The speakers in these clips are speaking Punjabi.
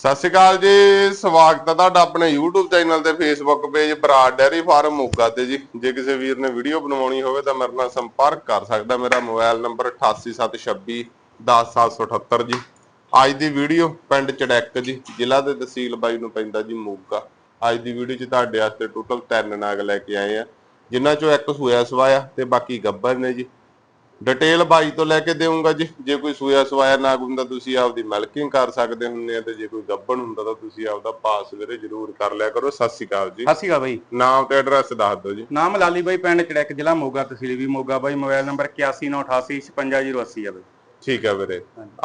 ਸਤਿ ਸ਼੍ਰੀ ਅਕਾਲ ਜੀ, ਸਵਾਗਤ ਹੈ ਤੁਹਾਡਾ ਆਪਣੇ YouTube ਚੈਨਲ ਤੇ Facebook page Brar dairy farm Moga ਤੇ ਜੀ। ਜੇ ਕਿਸੇ ਵੀਰ ਨੇ ਵੀਡੀਓ ਬਣਵਾਉਣੀ ਹੋਵੇ ਤਾਂ ਮੇਰੇ ਨਾਲ ਸੰਪਰਕ ਕਰ ਸਕਦਾ। ਮੇਰਾ ਮੋਬਾਈਲ ਨੰਬਰ 8876 10778 ਜੀ। ਅੱਜ ਦੀ ਵੀਡੀਓ ਪਿੰਡ ਚੜੈਕ ਜੀ, ਜ਼ਿਲ੍ਹਾ ਤੇ ਤਹਿਸੀਲ ਬਾਈ ਨੂੰ ਪੈਂਦਾ ਜੀ ਮੋਗਾ। ਅੱਜ ਦੀ ਵੀਡੀਓ 'ਚ ਤੁਹਾਡੇ ਵਾਸਤੇ ਟੋਟਲ 3 ਨਾਗ ਲੈ ਕੇ ਆਏ ਆ। ਜਿਨ੍ਹਾਂ ਚੋਂ ਇੱਕ ਸੂਇਆ ਸਵਾਇਆ ਤੇ ਬਾਕੀ ਗੱਬਰ ਨੇ ਜੀ। ਡਿਟੇਲ ਬਾਈ ਤੋਂ ਲੈ ਕੇ ਦੇਵਾਂਗਾ ਜੀ। ਜੇ ਕੋਈ ਸੂਇਆ ਸਵਾਇਆ ਨਾਗ ਹੁੰਦਾ ਤੁਸੀਂ ਆਪਦੀ ਮਿਲਕਿੰਗ ਕਰ ਸਕਦੇ ਹੁੰਦੇ ਆ ਤੇ ਜੇ ਕੋਈ ਗੱਬਣ ਹੁੰਦਾ ਤਾਂ ਤੁਸੀਂ ਆਪਦਾ ਪਾਸ ਵੀਰੇ ਜ਼ਰੂਰ ਕਰ ਲਿਆ ਕਰੋ। ਸਤਿ ਸ਼੍ਰੀ ਅਕਾਲ ਜੀ। ਸਤਿ ਸ਼੍ਰੀ ਅਕਾਲ ਬਾਈ। ਨਾਮ ਤੇ ਐਡਰੈਸ ਦੱਸ ਦਿਓ ਜੀ। ਨਾਮ ਲਾਲੀ ਬਾਈ ਪਿੰਡ ਚੜੈਕ ਜ਼ਿਲ੍ਹਾ ਮੋਗਾ ਤਹਿਸੀਲ ਵੀ ਮੋਗਾ ਬਾਈ। ਮੋਬਾਈਲ ਨੰਬਰ 8198855080 ਆ ਬਾਈ। ਠੀਕ ਹੈ ਵੀਰੇ।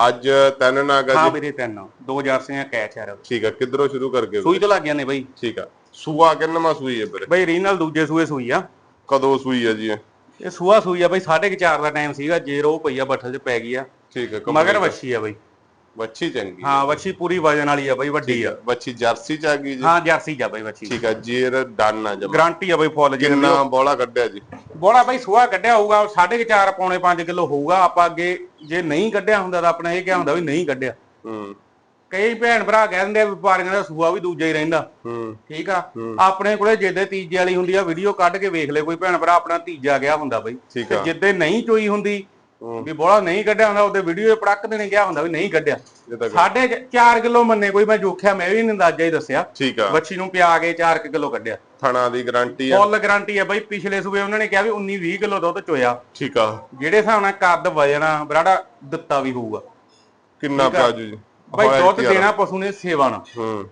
ਅੱਜ ਤਿੰਨ ਨਾਗ ਆ ਹਾਂ ਜੀ ਵੀਰੇ ਤਿੰਨ। ਦੋ ਜਰਸੀਆਂ ਕੈਚ ਆ ਠੀਕ ਹੈ ਕਿੱਧਰੋਂ ਸ਼ੁਰੂ ਕਰਕੇ ਸੂਈ ਤੋਂ ਲੱਗ ਨੇ ਬਾਈ। ਠੀਕ ਆ। ਸੂਆ ਕਿੰਨਵਾਂ ਸੂਈ ਹੈ ਵੀਰੇ? ਬਾਈ ਰੀਨਲ ਦੂਜੇ ਸੂਏ ਸੂਈ ਆ। ਕਦੋਂ ਸੂਈ ਹੈ ਜੀ ਇਹ? ਸੂਆ ਸੂਈ ਆ ਬਾਈ 4:30 ਦਾ ਟਾਈਮ ਸੀਗਾ ਜੇ ਰੋ ਪਈ ਆ ਬੱਠਲ 'ਚ ਪੈ ਗਈ ਆ। ਠੀਕ ਹੈ ਮਗਰ ਵੱਛੀ ਆ ਬਾਈ। ਵੱਛੀ ਚੰਗੀ ਹਾਂ ਵੱਛੀ ਪੂਰੀ ਵਜਨ ਵਾਲੀ ਆ ਬਾਈ ਵੱਡੀ ਆ ਵੱਛੀ ਜਰਸੀ ਚ ਆ ਗਈ ਜੀ? ਹਾਂ ਜਰਸੀ ਜਾ ਬਾਈ ਵੱਛੀ। ਠੀਕ ਹੈ ਜੇਰ ਡਨ ਆ ਜਮਾ। ਗਾਰੰਟੀ ਆ ਬਾਈ ਫੁੱਲ ਜੇ ਕਿੰਨਾ ਬੋਲਾ ਕੱਢਿਆ ਜੀ? ਬੋੜਾ ਬਾਈ ਸੂਆ ਕੱਢਿਆ ਹੋਊਗਾ 4.5 ਪੌਣੇ 5 ਕਿਲੋ ਹੋਊਗਾ ਆਪਾਂ ਅੱਗੇ ਜੇ ਨਹੀਂ ਕੱਢਿਆ ਹੁੰਦਾ ਤਾਂ ਆਪਣਾ ਇਹ ਕਿਹਾ ਹੁੰਦਾ ਵੀ ਨਹੀਂ ਕੱਢਿਆ। ਹੂੰ। ਕਈ ਭੈਣ ਭਰਾ ਕਹਿੰਦੇ ਆ ਵਪਾਰੀਆਂ ਦਾ ਸੂਆ ਵੀ ਦੂਜਾ ਹੀ ਰਹਿੰਦਾ। ਹੂੰ। ਠੀਕ ਆ? ਆਪਣੇ ਕੋਲੇ ਜਿੱਦੇ ਤੀਜੇ ਵਾਲੀ ਹੁੰਦੀ ਆ ਵੀਡੀਓ ਕੱਢ ਕੇ ਵੇਖ ਲੈ ਕੋਈ ਭੈਣ ਭਰਾ ਆਪਣਾ ਤੀਜਾ ਗਿਆ ਹੁੰਦਾ ਬਈ। ਠੀਕ ਤੇ ਆ। ਜਿੱਦੇ ਨਹੀਂ ਚੋਈ ਹੁੰਦੀ ਵੀ ਬੋਲਾ ਨਹੀਂ ਕੱਢਿਆ ਹੁੰਦਾ ਉਹਦੇ ਵੀਡੀਓ ਪੜਕ ਦੇਣੇ ਗਿਆ ਹੁੰਦਾ ਵੀ ਨਹੀਂ ਕੱਢਿਆ। ਇਹ ਤਾਂ ਗੱਲ- ਸਾਢੇ 4 ਕਿਲੋ ਮੰਨੇ ਕੋਈ ਮੈਂ ਜੋਖਿਆ ਮੈਂ ਵੀ ਅੰਦਾਜ਼ਾ ਹੀ ਦੱਸਿਆ। ਠੀਕ ਆ। ਬੱਚੀ ਨੂੰ ਪਿਆ ਕੇ 4 ਕਿਲੋ ਕੱਢਿਆ। ਥਣਾ ਦੀ ਗਾਰੰਟੀ ਆ। ਫੁੱਲ ਗਾਰੰਟੀ ਆ ਬਈ ਪਿਛਲੇ ਸੂਬੇ ਉਹਨਾਂ ਨੇ ਕਿਹਾ ਵੀ 19 20 ਕਿਲੋ ਦੁੱਧ ਚੋਇਆ। ਠੀਕ ਆ। ਜਿਹੜੇ ਹਿਸਾਬ ਨਾਲ ਕੱਦ ਵਜਣਾ ਬਰਾੜਾ ਦਿੱਤਾ ਵੀ ਹੋਊਗਾ। ਕਿੰਨਾ। ਪਿਆਜੂ ਜੀ? ਬਈ ਹੋਇਆ ਦੁੱਧ? ਦੇਣਾ ਪਸ਼ੂ ਨੇ ਸੇਵਾ ਨਾਲ। ਹੂੰ।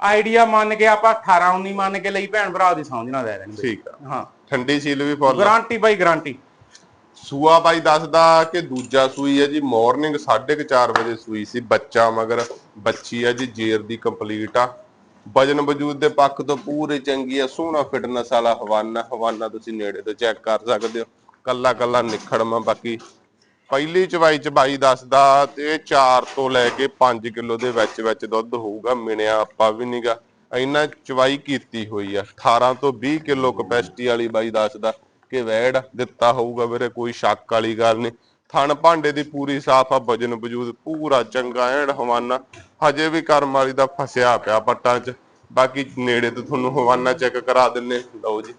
ਆਈਡੀਆ ਮੰਨ ਕੇ ਆਪਾਂ 18 19 ਮੰਨ ਕੇ ਲਈ ਭੈਣ ਭਰਾ ਦੀ ਸਮਝਣਾ ਲੈ ਲੈਣਗੇ ਠੀਕ ਆ। ਹਾਂ। ਠੰਡੀ ਸੀਲ ਵੀ ਫੁੱਲ ਗਾਰੰਟੀ ਬਾਈ ਗਾਰੰਟੀ ਸੂਆ ਬਾਈ ਦੱਸਦਾ ਕਿ ਦੂਜਾ ਸੂਈ ਹੈ ਜੀ ਮਾਰਨਿੰਗ 4:30 ਵਜੇ ਸੂਈ ਸੀ ਬੱਚਾ ਮਗਰ। ਬੱਚੀ ਹੈ ਜੀ ਜੇਰ ਦੀ ਕੰਪਲੀਟ ਆ। ਵਜਨ ਵਜੂਦ ਦੇ ਪੱਖ ਤੋਂ ਪੂਰੀ ਚੰਗੀ ਆ ਸੋਹਣਾ ਫਿਟਨੈਸ ਵਾਲਾ ਹਵਾਨਾ। ਹਵਾਨਾ ਤੁਸੀਂ ਨੇੜੇ ਤੋਂ ਚੈੱਕ ਕਰ ਸਕਦੇ ਹੋ। ਕੱਲਾ ਕੱਲਾ ਨਿਖੜਮਾ ਬਾਕੀ। ਪਹਿਲੀ ਚਵਾਈ ਚ ਬਾਈ ਦੱਸਦਾ ਤੇ 4 ਤੋਂ ਲੈ ਕੇ 5 ਕਿਲੋ ਦੇ ਵਿੱਚ ਵਿੱਚ ਦੁੱਧ ਹੋਊਗਾ, ਮਿਣਿਆ ਆਪਾਂ ਵੀ ਨਹੀਂਗਾ ਇੰਨਾ ਚਵਾਈ ਕੀਤੀ ਹੋਈ ਆ। 18 ਤੋਂ 20 ਕਿਲੋ ਕਪੈਸਿਟੀ ਵਾਲੀ ਬਾਈ ਦੱਸਦਾ ਕਿ ਵੈੜ ਦਿੱਤਾ ਹੋਊਗਾ ਵੀਰੇ, ਕੋਈ ਸ਼ੱਕ ਵਾਲੀ ਗੱਲ ਨਹੀਂ ਥਣ ਭਾਂਡੇ ਦੀ ਪੂਰੀ ਸਾਫ਼ ਆ, ਵਜਨ ਵਜੂਦ ਪੂਰਾ ਚੰਗਾ, ਐਨ ਹਵਾਨਾ। ਹਜੇ ਵੀ ਕਰਮ ਵਾਲੀ ਦਾ ਫਸਿਆ ਪਿਆ ਪੱਟਾਂ 'ਚ। ਬਾਕੀ ਨੇੜੇ ਤੋਂ ਤੁਹਾਨੂੰ ਹਵਾਨਾ ਚੈੱਕ ਕਰਾ ਦਿੰਨੇ। ਲਓ ਜੀ,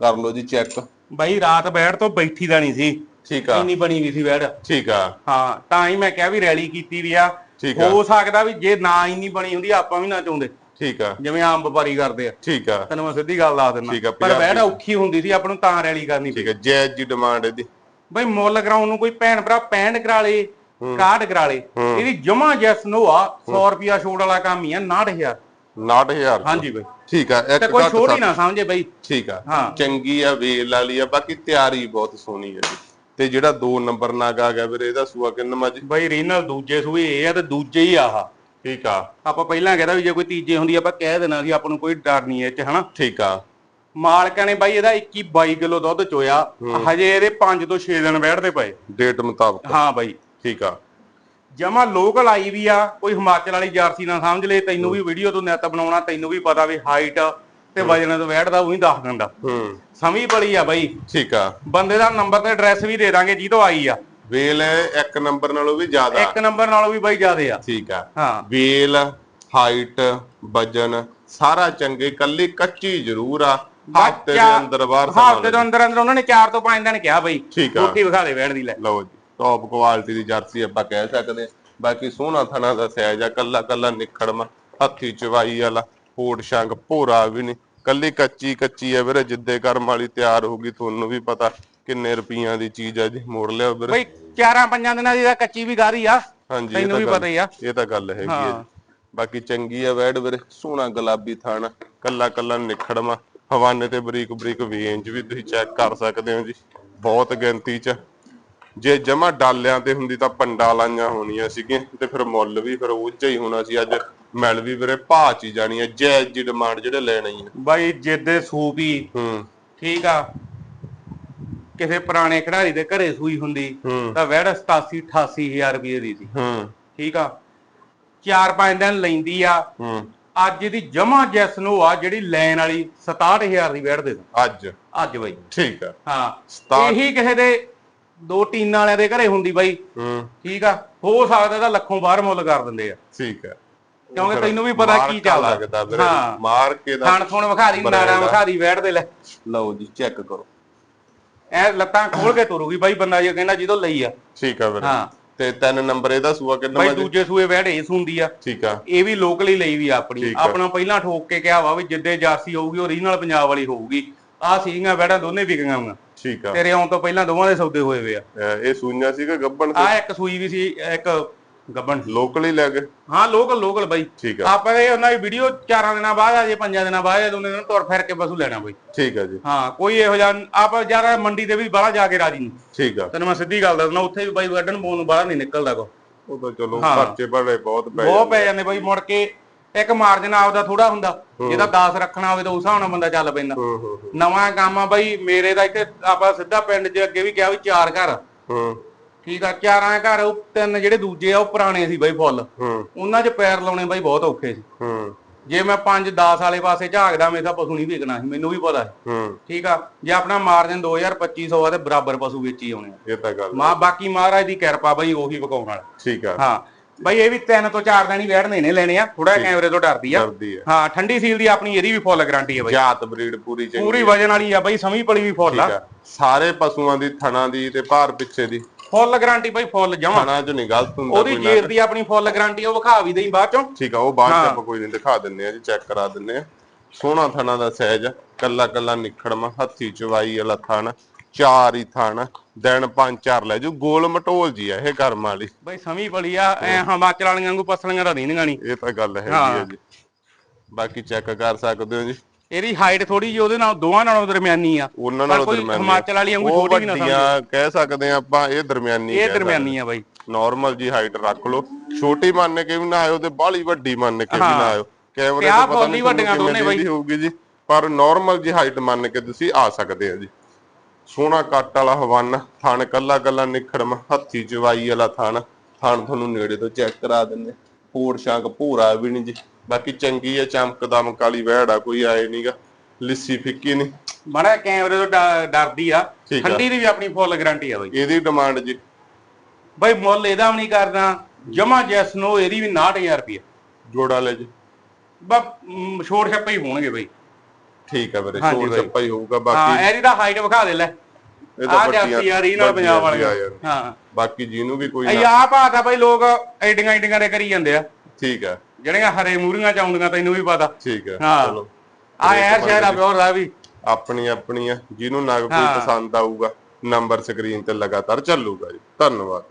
ਕਰ ਲਓ ਜੀ ਚੈੱਕ ਬਾਈ ਰਾਤ ਬੈਠ ਤੋਂ ਬੈਠੀ ਦਾ ਨਹੀਂ ਸੀ। ਠੀਕ ਆ। ਇੰਨੀ ਬਣੀ ਵੀ ਸੀ ਬੈਠ ਠੀਕ ਆ। ਹਾਂ ਤਾਂ ਹੀ ਮੈਂ ਕਿਹਾ ਵੀ ਰੈਲੀ ਕੀਤੀ ਵੀ ਆ। ਠੀਕ ਆ। ਹੋ ਸਕਦਾ ਵੀ ਜੇ ਨਾ ਇੰਨੀ ਬਣੀ ਹੁੰਦੀ ਆਪਾਂ ਵੀ ਨਾ ਚਾਹੁੰਦੇ। ਠੀਕ ਆ। ਜਿਵੇਂ ਆਮ ਵਪਾਰੀ ਕਰਦੇ ਆ। ਠੀਕ ਆ। ਤੈਨੂੰ ਮੈਂ ਸਿੱਧੀ ਗੱਲ ਦੱਸ ਦਿੰਦਾ। ਆ, ਪਰ ਬੈਠ ਔਖੀ ਹੁੰਦੀ ਸੀ ਆਪਾਂ ਨੂੰ ਤਾਂ ਰੈਲੀ ਕਰਨੀ ਠੀਕ ਹੈ ਜੈਜ ਦੀ ਡਿਮਾਂਡ ਇਹਦੀ। ਬਈ ਮੁੱਲ ਕਰਾਉਣ ਨੂੰ ਕੋਈ ਭੈਣ ਭਰਾ 65 ਕਰਾ ਲੇ 61 ਕਰਾ ਲੇ। ਇਹਦੀ ਜਮਾ ਜੈਸ ਨੋ ਆ 100 ਰੁਪਿਆ ਛੋੜ ਵਾਲਾ ਕੰਮ ਹੀ ਆ 69000 69000 ਹਾਂਜੀ ਬਈ। ਠੀਕ ਆ ਇੱਕ ਕੋਈ ਸੱਤ- ਨਾ ਸਮਝੇ ਬਈ। ਠੀਕ ਆ। ਚੰਗੀ ਆ ਵੇਲ ਵਾਲੀ ਆ ਬਾਕੀ ਤਿਆਰੀ ਬਹੁਤ ਸੋਹਣੀ ਹੈ ਜੀ। ਤੇ ਜਿਹੜਾ 2 ਨੰਬਰ ਨਾਗ ਆ ਗਿਆ ਵੀਰੇ ਇਹਦਾ ਸੂਆ ਕਿੰਨਾ ਜੀ ਬਈ ਰੀਨਲ ਦੂਜੇ ਸੂਏ ਇਹ ਆ ਤੇ ਦੂਜੇ ਹੀ ਆਹ। ਠੀਕ ਆ। ਆਪਾਂ ਪਹਿਲਾਂ ਕਹਿੰਦਾ ਵੀ ਜੇ ਕੋਈ ਤੀਜੇ ਹੁੰਦੀ ਆਪਾਂ ਕਹਿ ਦੇਣਾ ਸੀ ਆਪਾਂ ਨੂੰ ਕੋਈ ਡਰ ਨਹੀਂ ਇਹ ਚ ਹਨਾ? ਠੀਕ ਆ। ਮਾਲਕਾਂ ਨੇ ਬਾਈ ਇਹਦਾ 21 22 ਕਿਲੋ ਦੁੱਧ ਚੋਇਆ। ਹਜੇ ਇਹਦੇ 5 ਤੋਂ 6 ਦਿਨ ਬੈਠਦੇ ਪਏ। ਡੇਟ ਮੁਤਾਬਕ। ਹਾਂ ਬਾਈ। ਠੀਕ ਆ। ਜਮਾ ਲੋਕਲ ਆਈ ਵੀ ਆ ਕੋਈ ਹਿਮਾਚਲ ਵਾਲੀ ਜਰਸੀ ਨਾ ਸਮਝ ਲੈ ਤੈਨੂੰ ਵੀ ਵੀਡੀਓ ਤੋਂ ਨੈਟ ਬਣਾਉਣਾ ਤੈਨੂੰ ਵੀ ਪਤਾ ਵੀ ਹਾਈਟ ਤੇ ਵਜਨ ਤੋਂ ਬੈਠਦਾ ਉਹੀ ਦੱਸ ਦਿੰਦਾ। ਹੂੰ। ਸਮੀ ਬੜੀ ਆ ਬਾਈ। ਠੀਕ ਆ। ਬੰਦੇ ਦਾ ਨੰਬਰ ਤੇ ਐਡਰੈਸ ਵੀ ਦੇ ਦਾਂਗੇ ਜੀ ਤੋਂ ਆਈ ਆ। ਵੇਲ ਇੱਕ ਨੰਬਰ ਨਾਲੋਂ ਵੀ ਜ਼ਿਆਦਾ। ਇੱਕ ਨੰਬਰ ਨਾਲੋਂ ਵੀ ਬਾਈ ਜ਼ਿਆਦੇ ਆ। ਠੀਕ ਆ। ਹਾਂ। ਵੇਲ ਹਾਈਟ ਵਜਨ ਸਾਰਾ ਚੰਗੇ ਕੱਲੀ ਕੱਚੀ ਜ਼ਰੂਰ ਆ। ਹਫ਼ਤੇ ਦੇ ਅੰਦਰ ਬਾਹਰ ਹਫ਼ਤੇ ਦੇ ਅੰਦਰ ਅੰਦਰ ਉਹਨਾਂ ਨੇ 4 ਤੋਂ 5 ਦਿਨ ਕਿਹਾ ਬਾਈ। ਠੀਕ ਆ। ਰੋਟੀ ਵਿਖਾ ਦੇ ਬੈਠ ਦੀ ਲੈ। ਲਓ ਜੀ ਟੌਪ ਕੁਆਲਿਟੀ ਦੀ ਜਰਸੀ ਆਪਾਂ ਕਹਿ ਸਕਦੇ। ਬਾਕੀ ਸੋਹਣਾ ਥਣਾ ਦਾ ਸਾਈਜ਼ ਆ ਕੱਲਾ ਕੱਲਾ ਨਿਖੜਮਾ ਹੱਥੀ ਚਵਾਈ ਵਾਲਾ। ਪੋਟ ਸ਼ੰਗ ਭੋਰਾ ਵੀ ਨਹੀਂ ਕੱਲੀ ਕੱਚੀ ਕੱਚੀ ਆ ਵੀਰੇ ਜਿੱਦੇ ਕਰਮ ਵਾਲੀ ਤਿਆਰ ਹੋਊਗੀ ਤੁਹਾਨੂੰ ਵੀ ਪਤਾ ਕਿੰਨੇ ਰੁਪਈਆਂ ਦੀ ਚੀਜ਼ ਆ ਜੀ ਮੋੜ ਲਿਆ ਵੀਰੇ। ਬਾਈ 4 5 ਦਿਨਾਂ ਦੀ ਤਾਂ ਕੱਚੀ ਵੀ ਗਾਰੀ ਆ। ਹਾਂਜੀ ਤੈਨੂੰ ਵੀ ਪਤਾ ਹੀ ਆ। ਇਹ ਤਾਂ ਗੱਲ ਹੈਗੀ ਹੈ ਹਾਂ। ਬਾਕੀ ਚੰਗੀ ਆ ਵੈੜ ਵੀਰੇ ਸੋਹਣਾ ਗੁਲਾਬੀ ਥਾਣਾ ਕੱਲਾ ਕੱਲਾ ਨਿਖੜਮਾ ਹਵਾਨੇ ਤੇ ਬਰੀਕ ਬਰੀਕ ਵੇਂਜ ਵੀ ਤੁਸੀਂ ਚੈੱਕ ਕਰ ਸਕਦੇ ਹੋ ਜੀ। ਬਹੁਤ ਗਿਣਤੀ ਚ। ਜੇ ਜਮਾ ਡਾਲਿਆਂ ਤੇ ਹੁੰਦੀ ਤਾਂ ਪੰਡਾ ਲਾਈਆਂ ਹੋਣੀਆਂ ਸੀਗੀਆਂ ਤੇ ਫਿਰ ਮੁੱਲ ਵੀ ਫਿਰ ਜਿਹਾ ਹੀ ਹੋਣਾ ਸੀ ਅੱਜ। ਮਿਲ ਵੀ ਵੀਰੇ ਭਾਅ ਚ ਹੀ ਜਾਣੀ ਆ ਜੈ ਜੀ ਡਿਮਾਂਡ ਜਿਹੜੇ ਲੈਣੀ ਆ। ਬਾਈ ਜਿੱਦੇ ਸੂਪ ਹੀ ਹੂੰ। ਠੀਕ ਆ। ਕਿਸੇ ਪੁਰਾਣੇ ਖਿਡਾਰੀ ਦੇ ਘਰੇ ਸੂਈ ਹੁੰਦੀ ਹੂੰ। ਤਾਂ ਵੈੜ 87 88000 ਰੁਪਏ ਦੀ ਸੀ। ਹੂੰ। ਠੀਕ ਆ। 4-5 ਦਿਨ ਲੈਂਦੀ ਆ। ਹੂੰ। ਅੱਜ ਇਹਦੀ ਜਮਾ ਜੈਸ ਨੂੰ ਆ ਜਿਹੜੀ ਲੈਣ ਵਾਲੀ 67000 ਦੀ ਵੈੜ ਦੇ ਦਾਂ। ਅੱਜ। ਅੱਜ ਬਾਈ। ਠੀਕ ਆ। ਹਾਂ। ਸਤਾਹਠ- ਇਹੀ ਕਿਸੇ ਦੇ ਦੋ ਟੀਨਾਂ ਵਾਲਿਆਂ ਦੇ ਘਰੇ ਹੁੰਦੀ ਬਾਈ। ਹੂੰ। ਠੀਕ ਆ। ਹੋ ਸਕਦਾ ਤਾਂ ਲੱਖੋਂ ਬਾਹਰ ਮੁੱਲ ਕਰ ਦਿੰਦੇ ਆ। ਠੀਕ ਆ। ਕਿਉਂਕਿ ਤੈਨੂੰ ਵੀ ਪਤਾ ਕੀ ਚੱਲਦਾ ਹਾਂ। ਮਾਰ ਕੇ ਦਾ ਖਾਣ ਥੋਣ ਵਿਖਾ ਦੀ ਨਾੜਾ ਵਿਖਾ ਦੀ ਵੈੜ ਦੇ ਲੈ। ਲਓ ਜੀ ਚੈੱਕ ਕਰੋ। ਐ ਲੱਤਾਂ ਖੋਲ ਕੇ ਤੁਰੂਗੀ ਬਾਈ ਬੰਦਾ ਜੇ ਕਹਿੰਦਾ ਜਦੋਂ ਲਈ ਆ। ਠੀਕ ਆ ਵੀਰੇ ਹਾਂ। ਤੇ ਤਿੰਨ ਨੰਬਰ ਇਹਦਾ ਸੂਆ ਕਿੰਨਾ ਬਾਈ ਦੂਜੇ ਸੂਏ ਵੈੜ ਇਸ ਹੁੰਦੀ ਆ। ਠੀਕ ਆ। ਇਹ ਵੀ ਲੋਕਲੀ ਲਈ ਵੀ ਆਪਣੀ। ਆਪਣਾ ਪਹਿਲਾਂ ਠੋਕ ਕੇ ਕਿਹਾ ਵਾ ਵੀ ਜਿੱਦੇ ਜਾਰਸੀ ਹੋਊਗੀ ਓਰੀਜਨਲ ਪੰਜਾਬ ਵਾਲੀ ਹੋਊਗੀ। ਆ ਸੀਗੀਆਂ ਵੈੜਾਂ ਦੋਨੇ ਵਿਕੀਆਂ ਹੋਈਆਂ। ਠੀਕ ਆ। ਤੇਰੇ ਆਉਣ ਤੋਂ ਪਹਿਲਾਂ ਦੋਵਾਂ ਦੇ ਸੌਦੇ ਹੋਏ ਵੇ ਆ। ਇਹ ਸੂਈਆਂ ਸੀਗਾ ਗੱਬਣ ਆ ਇੱਕ ਸੂਈ ਵੀ ਸੀ ਇੱਕ ਗੱਬਣ ਲੋਕਲ ਹੀ ਲੈ ਗਏ। ਹਾਂ ਲੋਕਲ ਲੋਕਲ ਬਾਈ। ਠੀਕ ਆ। ਆਪਾਂ ਇਹ ਉਹਨਾਂ ਦੀ ਵੀਡੀਓ ਚਾਰਾਂ ਦਿਨਾਂ ਬਾਅਦ ਆ ਜੇ ਪੰਜਾਂ ਦਿਨਾਂ ਬਾਅਦ ਆ ਦੋਨੇ ਦਿਨ ਤੁਰ ਫਿਰ ਕੇ ਪਸ਼ੂ ਲੈਣਾ ਬਾਈ। ਠੀਕ ਆ ਜੀ। ਹਾਂ ਕੋਈ ਇਹੋ ਜਿਹਾ ਆਪਾਂ ਯਾਰ ਮੰਡੀ ਤੇ ਵੀ ਬਾਹਰ ਜਾ ਕੇ ਰਾਜੀ ਨਹੀਂ। ਠੀਕ ਆ। ਤੈਨੂੰ ਮੈਂ ਸਿੱਧੀ ਗੱਲ ਦੱਸਣਾ ਉੱਥੇ ਵੀ ਬਾਈ ਵੱਢਣ ਬੋਨ ਨੂੰ ਬਾਹਰ ਨਹੀਂ ਨਿਕਲਦਾ ਕੋ। ਉਹ ਤਾਂ ਚਲੋ। ਖਰਚੇ ਬੜੇ ਬਹੁਤ ਪੈ ਬਹੁਤ ਪੈ ਜਾਂਦੇ ਬਾਈ ਮੁੜ ਕੇ ਇੱਕ ਮਾਰਜਨ ਆਪਦਾ ਥੋੜਾ ਹੁੰਦਾ। ਜਿਹਦਾ 10 ਰੱਖਣਾ ਹੋਵੇ ਤਾਂ ਉਸ ਹਿਸਾਬ ਨਾਲ ਬੰਦਾ ਚੱਲ ਪੈਂਦਾ। ਨਵਾਂ ਕੰਮ ਆ ਬਾਈ ਮੇਰੇ ਦਾ ਇੱਥੇ ਆਪਾਂ ਸਿੱਧਾ ਪਿੰਡ 'ਚ ਅੱਗੇ ਵੀ ਕਿਹਾ ਵੀ ਚਾਰ ਘਰ। ਹੂੰ। ਠੀਕ ਆ ਚਾਰਾਂ ਘਰ ਉਹ ਤਿੰਨ ਜਿਹੜੇ ਦੂਜੇ ਆ ਉਹ ਪੁਰਾਣੇ ਸੀ ਬਾਈ ਫੁੱਲ। ਹੂੰ। ਉਹਨਾਂ 'ਚ ਪੈਰ ਲਾਉਣੇ ਬਾਈ ਬਹੁਤ ਔਖੇ ਸੀ। ਹੂੰ। ਜੇ ਮੈਂ 5 10 ਵਾਲੇ ਪਾਸੇ ਝਾਕਦਾ ਮੇਰਾ ਪਸ਼ੂ ਨਹੀਂ ਵਿਕਣਾ ਸੀ ਮੈਨੂੰ ਵੀ ਪਤਾ ਹੈ ਹੂੰ। ਠੀਕ ਆ ਜੇ ਆਪਣਾ ਮਾਰਜਨ 2250 ਆ ਤੇ ਬਰਾਬਰ ਪਸ਼ੂ ਵੇਚੀ ਆਉਣੇ ਆ। ਇਹ ਤਾਂ ਗੱਲ ਮਾ ਬਾਕੀ ਮਹਾਰਾਜ ਦੀ ਕਿਰਪਾ ਬਾਈ ਉਹੀ ਵਿਕਾਉਣ ਵਾਲਾ। ਠੀਕ ਆ। ਹਾਂ ਬਾਈ ਇਹ ਵੀ ਤਿੰਨ ਤੋਂ ਚਾਰ ਦਿਨ ਹੀ ਵੈੜਨੇ ਨੇ ਲੈਣੇ ਆ ਥੋੜਾ ਕੈਮਰੇ ਤੋਂ ਡਰਦੀ ਆ। ਹੈ ਠੰਡੀ ਸੀਲ ਦੀ ਆਪਣੀ ਇਹਦੀ ਵੀ ਫੁੱਲ ਗਾਰੰਟੀ ਹੈ ਬਾਈ। ਜਾਤ ਬਰੀਡ ਪੂਰੀ ਚੰਗੀ ਪੂਰੀ ਵਜਨ ਵਾਲੀ ਆ ਬਾਈ ਸਮੀ ਪਲੀ ਵੀ ਫੁੱਲ ਆ। ਆ। ਸਾਰੇ ਪਸ਼ੂਆਂ ਦੀ ਥਣਾ ਦੀ ਤੇ ਭਾਰ ਪਿੱਛੇ ਦੀ। ਫੁੱਲ ਗਾਰੰਟੀ ਬਾਈ ਫੁੱਲ ਜਮਾ। ਥਣਾ ਚ ਨਹੀਂ ਗਲਤ ਹੁੰਦਾ ਉਹਦੀ ਜੇਰ ਦੀ ਆਪਣੀ ਫੁੱਲ ਗਾਰੰਟੀ ਉਹ ਵਿਖਾ ਵੀ ਦੇਈ ਬਾਅਦ ਚੋਂ। ਠੀਕ ਆ ਉਹ ਬਾਅਦ ਚ। ਆਪਾਂ ਕੋਈ ਨਹੀਂ ਦਿਖਾ ਦਿੰਨੇ ਆ ਜੀ ਚੈੱਕ ਕਰਾ ਦਿੰਨੇ ਆ। ਸੋਹਣਾ ਥਣਾ ਦਾ ਸਾਈਜ਼ ਆ ਕੱਲਾ ਕੱਲਾ ਨਿਖੜਮਾ ਹੱਥੀ ਚਵਾਈ ਵਾਲਾ ਥਣ ਚਾਰ ਹੀ ਥਣ ਦਿਨ ਪੰਜ ਚਾਰ ਲੈ ਜੂ ਗੋਲ ਮਟੋਲ ਜੀ ਆ ਇਹ ਕਰਮ ਵਾਲੀ। ਬਾਈ ਸਮੀ ਪਲੀ ਆ ਐ ਹਿਮਾਚਲ ਵਾਲੀਆਂ ਵਾਂਗੂ ਪਸਲੀਆਂ ਤਾਂ ਰਹਿੰਦੀਆਂ ਨਹੀਂ। ਇਹ ਤਾਂ ਗੱਲ ਹੈਗੀ। ਹੈ। ਜੀ। ਬਾਕੀ ਚੈੱਕ ਕਰ ਸਕਦੇ ਹੋ ਜੀ। ਇਹਦੀ ਹਾਈਟ ਥੋੜੀ ਜਿਹੀ ਉਹਦੇ ਨਾਲ ਦੋਵਾਂ ਨਾਲੋਂ ਦਰਮਿਆਨੀ ਆ। ਉਹਨਾਂ ਪਰ ਨਾਲੋਂ ਕੋਈ ਦਰਮਿਆਨੀ ਹਿਮਾਚਲ ਵਾਲੀ ਵਾਂਗੂ ਛੋਟੀ ਵੀ ਨਾ ਵੱਡੀਆਂ ਕਹਿ ਸਕਦੇ ਆ ਆਪਾਂ ਇਹ ਦਰਮਿਆਨੀ ਇਹ ਦਰਮਿਆਨੀ ਆ ਬਾਈ। ਨਾਰਮਲ ਜੀ ਹਾਈਟ ਰੱਖ ਲਓ। ਛੋਟੀ ਮੰਨ ਕੇ ਵੀ ਨਾ ਆਇਓ ਤੇ ਬਾਹਲੀ ਵੱਡੀ ਮੰਨ ਕੇ ਵੀ ਨਾ ਆਇਓ। ਕੈਮਰੇ ਤੇ ਪਤਾ ਨਹੀਂ ਵੱਡੀਆਂ ਦੋਨੇ ਬਾਈ। ਹੋਊਗੀ ਜੀ। ਪਰ ਨਾਰਮਲ ਜੀ ਹਾਈਟ ਮੰਨ ਕੇ ਤੁਸੀਂ ਆ ਸਕਦੇ ਆ ਜੀ। ਸੋਹਣਾ ਕੱਟ ਵਾਲਾ ਹਵਨ ਥਣ ਕੱਲਾ ਕੱਲਾ ਨਿਖੜਮ ਹੱਥੀ ਚਵਾਈ ਵਾਲਾ ਥਣ। ਥਣ ਤੁਹਾਨੂੰ ਨੇੜੇ ਤੋਂ ਚੈੱਕ ਕਰਾ ਦਿੰਦੇ। ਪੂਰ ਸ਼ਾਂਕ ਭੂਰਾ ਵੀ ਨਹੀਂ ਜੀ। ਬਾਕੀ ਚੰਗੀ ਆ ਚਮਕ ਦਮਕ ਵਾਲੀ ਵਹਿੜ ਆ ਕੋਈ ਆਏ ਨਹੀਂਗਾ ਲਿੱਸੀ ਫਿੱਕੀ ਨਹੀਂ ਮਾੜਾ ਕੈਮਰੇ ਤੋਂ ਡ- ਡਰਦੀ ਆ। ਠੀਕ ਆ। ਠੰਡੀ ਦੀ ਵੀ ਆਪਣੀ ਫੁੱਲ ਗਾਰੰਟੀ ਆ ਬਾਈ। ਇਹਦੀ ਡਿਮਾਂਡ ਜੀ। ਬਾਈ ਮੁੱਲ ਇਹਦਾ ਵੀ ਨਹੀਂ ਕਰਦਾ। ਜਮਾ ਜੈਸ ਨੋ ਇਹਦੀ ਵੀ 69000 ਰੁਪਏ ਜੋੜਾ ਲੈ ਜੀ। ਬਸ ਮ, ਛੋੜ ਛੱਪੇ ਹੀ ਹੋਣਗੇ ਬਾਈ। ਠੀਕ ਆ ਵੀਰੇ ਹਾਂਜੀ ਬਾਈ। ਚੱਪਾ ਹੀ ਹੋਊਗਾ ਹਾਂ ਬਾਕੀ ਇਹਦੀ ਤਾਂ ਹਾਈਟ ਵਿਖਾ ਦੇ ਲੈ। ਇਹ ਆ ਵੱਡੀਆਂ- ਜਾਤੀ ਆ ਰੀ ਨਾਲ ਪੰਜਾਬ ਵਾਲੀ ਯਾਰ। ਹਾਂ। ਬਾਕੀ ਜਿਹਨੂੰ ਵੀ ਕੋਈ ਇਹ ਨਾ ਆ ਭਾਤਾ ਬਾਈ ਲੋਕ ਐਡੀਆਂ ਐਡੀਆਂ ਦੇ ਕਰੀ ਜਾਂਦੇ ਆ। ਠੀਕ ਆ। ਜਿਹੜੀਆਂ ਹਰੇ ਮੂਰੀਆਂ ਚ ਆਉਂਦੀਆਂ ਤੈਨੂੰ ਵੀ ਪਤਾ। ਠੀਕ ਹਾਂ। ਚਲੋ। ਆ ਐਰ ਸ਼ਹਿਰ ਆ ਪਿਓਰ ਦਾ ਵੀ। ਆਪਣੀ ਆਪਣੀ ਆ ਜਿਹਨੂੰ ਨਾ ਕੋਈ ਹਾਂ। ਪਸੰਦ ਆਊਗਾ ਨੰਬਰ ਸਕਰੀਨ ਤੇ ਲਗਾਤਾਰ ਚੱਲੂਗਾ ਜੀ। ਧੰਨਵਾਦ।